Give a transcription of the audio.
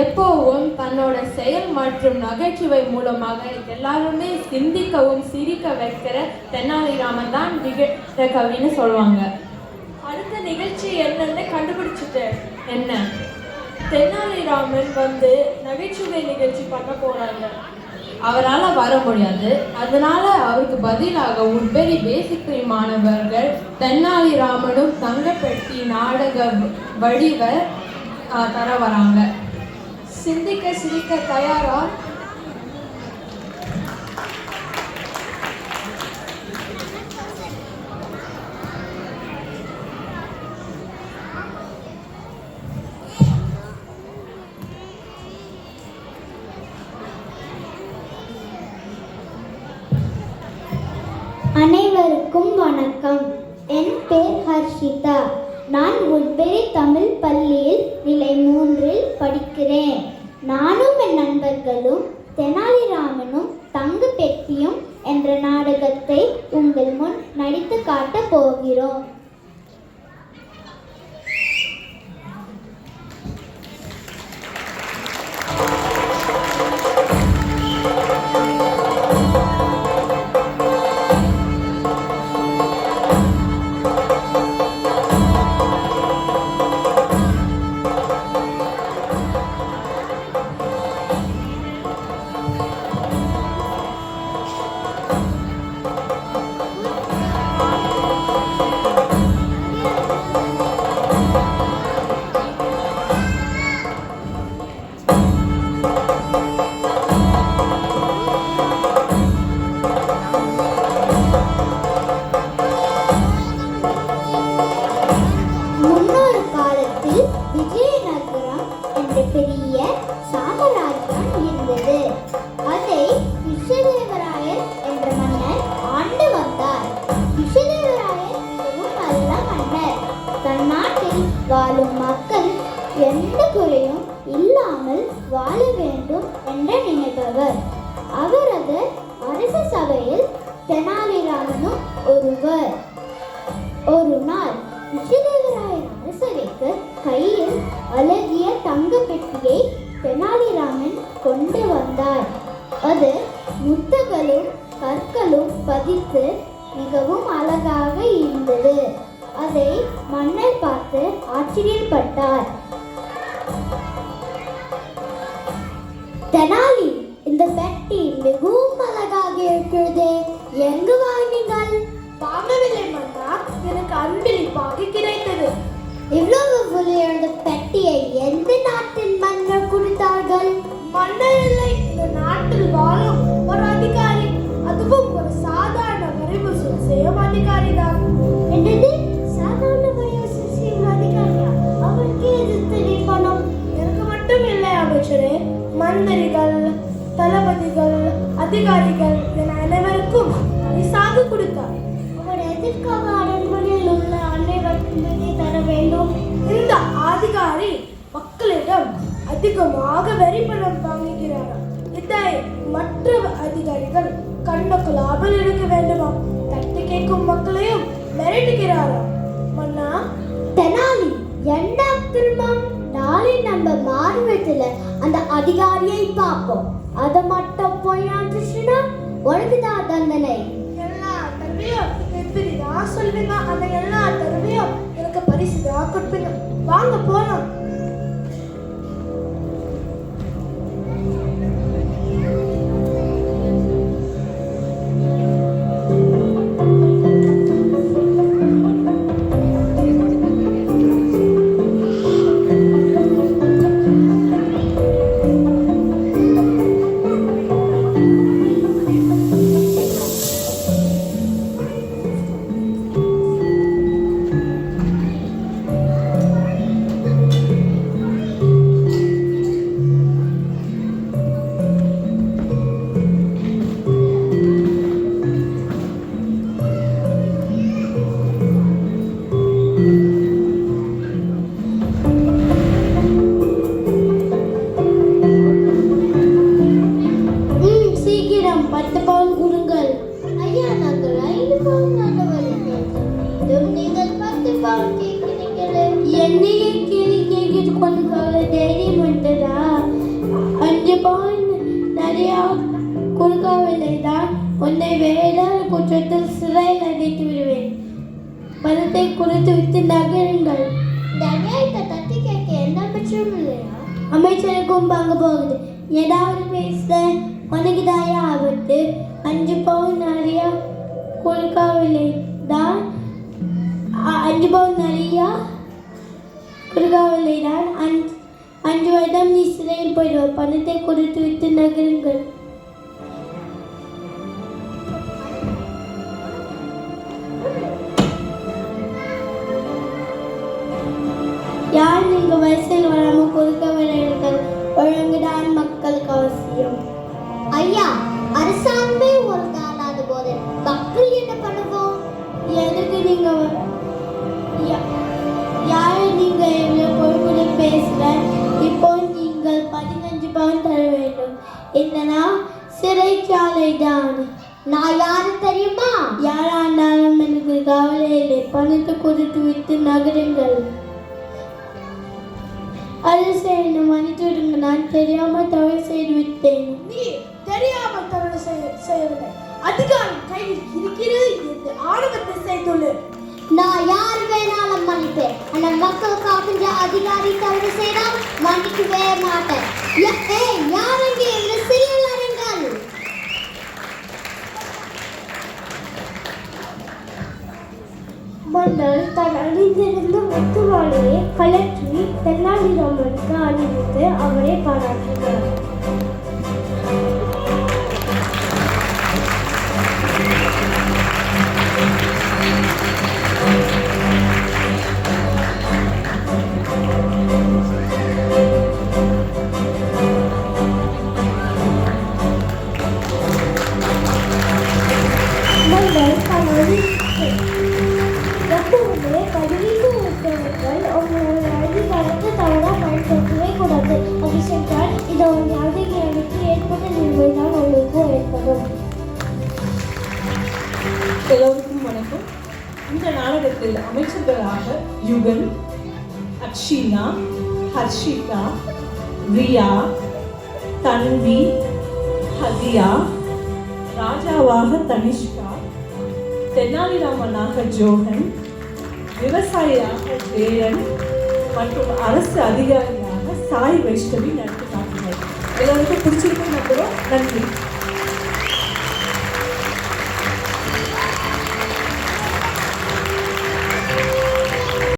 எப்போவும் தன்னோட செயல் மற்றும் நகைச்சுவை மூலமாக எல்லாருமே சிந்திக்கவும் சிரிக்க வைக்கிற தெனாலிராமன் தான் விகட கவின்னு சொல்லுவாங்க. அடுத்த நிகழ்ச்சி என்னன்னு கண்டுபிடிச்சிட்டேன் என்ன? தெனாலிராமன் வந்து நகைச்சுவை நிகழ்ச்சி பண்ண போறாங்க. அவரால் வர முடியாது. அதனால அவருக்கு பதிலாக உட்பெரி பேசிக்கை மாணவர்கள் தென்னாலிராமனும் தங்கப்பெட்டி நாடக வடிவ தர வராங்க. சிந்திக்க சிரிக்க தயாரா? அனைவருக்கும் வணக்கம். என் பேர் ஹர்ஷிதா. நான் உட்பெரி தமிழ் பள்ளியில் நிலை மூன்றில் படிக்கிறேன். நானும் என் நண்பர்களும் தெனாலிராமனும் தங்கு பெட்டியும் என்ற நாடகத்தை உங்கள் முன் நடித்து காட்டப் போகிறோம். பெரிய சாம்ராஜ்யம் இருந்தது. அதை விஷதேவராயர் என்ற மன்னர் ஆண்டு வந்தார். விஸ்வதேவராயர் மிகவும் நல்ல மன்னர். தன் நாட்டில் வாழும் மக்கள் எந்த குறையும் இல்லாமல் வாழ வேண்டும் என்று நினைப்பவர். அவரது அரச சபையில் தெனாலிராமனும் ஒருவர். ஒரு நாள் விஷதேவராயன் அரசவைக்கு கையில் அழகிய தங்க பெட்டியை தெனாலிராமன் கொண்டு வந்தார். அது முத்துகளும் கற்களும் பதித்து மிகவும் அழகாக இருந்தது. அதை மன்னர் பார்த்து ஆச்சரியப்பட்டார். தெனாலி இந்த பெட்டி மிகவும் அழகாக இருக்கிறது. எங்கு வாங்கினீங்கள் வாங்கவில்லை மன்னா. எனக்கு அன்பிழிப்பாக கிடைத்தது. இவ்வளவு விலையுள்ள பெட்டியை எந்த நாட்டின் மன்னர் கொடுத்தார்கள்? மன்னர் இல்லை இந்த நாட்டில் வாழும் ஒரு அதிகாரி. அதுவும் ஒரு சாதாரண வரிவசூல் செய்யும் அதிகாரி தான். என்னது? சாதாரண வயசு செய்யும் அதிகாரியா? அவருக்கு எதிர்த்து நீ பணம் எனக்கு மட்டும் இல்லை அமைச்சரே. மந்திரிகள் தளபதிகள் அதிகாரிகள் என அனைவருக்கும் பரிசாக கொடுத்தார். அவர் எதிர்க்காக தர வேண்டும். இந்த அதிகாரி மக்களிடம் அதிகமாக வரி பணம் வாங்குகிறாராம். இதை மற்ற அதிகாரிகள் கண்ணுக்குள்ளாமல் இருக்க வேண்டுமா தட்டு கேட்கும் மக்களையும் மிரட்டுகிறாராம். மன்னா தெனாலி என்ன திரும்பம் நாளை நம்ம மாறுவதில் அந்த அதிகாரியை பார்ப்போம். அதை மட்டும் போய் ஆண்டுச்சுன்னா உனக்கு தான் தண்டனை. எல்லா தடவையும் எப்படி நான் சொல்வீங்க அந்த எல்லா தடவையும் பரிசு தான் கொடுப்பீங்க வாங்க போனோம் அமைச்சருக்கும் பங்கு போகுது ஏதாவது பேச உனக்கு தாயா ஆபத்து அஞ்சு பவுன் நிறைய கொடுக்காவில்லை தான் அஞ்சு பவுன் நிறையா கொடுக்காவில்லை தான் அஞ்சு அஞ்சு வருடம் நீ சிறையில் போயிடுவார் பணத்தை கொடுத்து விட்டு நகருங்கள் யார் நீங்கள் வரிசையில் வர விடுங்கள் மக்கள் கவசியம். அவசியம் ஐயா அரசாங்கமே ஒழுங்கானாத போது. மக்கள் என்ன பண்ணுவோம்? எதுக்கு நீங்க வ- நீங்க என்ன பொறுப்புட பேசுற? இப்போ நீங்கள் பதினஞ்சு பவுன் தர வேண்டும். என்னன்னா சிறைச்சாலை தான் நான் யாரு தெரியுமா? யாராண்டாலும் எனக்கு கவலை இல்லை பணத்தை கொடுத்து விட்டு நகருங்கள். மன்னித்து நான் தெரியாம தவறு செய்து விட்டேன். நீ தெரியாமல் தவறு செய்ய- செய்யவில்லை. அதிகாரி கையில் இருக்கிறது என்று ஆணவத்தை செய்துள்ளது நான் யார் வேணாலும் மன்னிப்பேன். ஆனா மக்களுக்காக இந்த அதிகாரி தவறு செய்தால் மன்னிக்கவே மாட்டேன். யார் இங்கே இந்த சிறையில் அடைங்கள் மன்னர் தான் அணிந்திருந்த முத்துமாலையை Denilen bir onların galibiyeti Avrupa'ya parlatıldı. இந்த அமைச்சர்களாக யுகன் அக்ஷினா ஹர்ஷிகா ரியா தன்வி ஹதியா ராஜாவாக தனிஷ்கா தெனாலிராமனாக ஜோகன் விவசாயியாக தேரன் மற்றும் அரசு அதிகாரியாக சாய் வைஷ்ணவி நடத்தி காட்டினர். எல்லாருக்கும் பிடிச்சிருக்குன்னு நம்புகிறோம் நன்றி.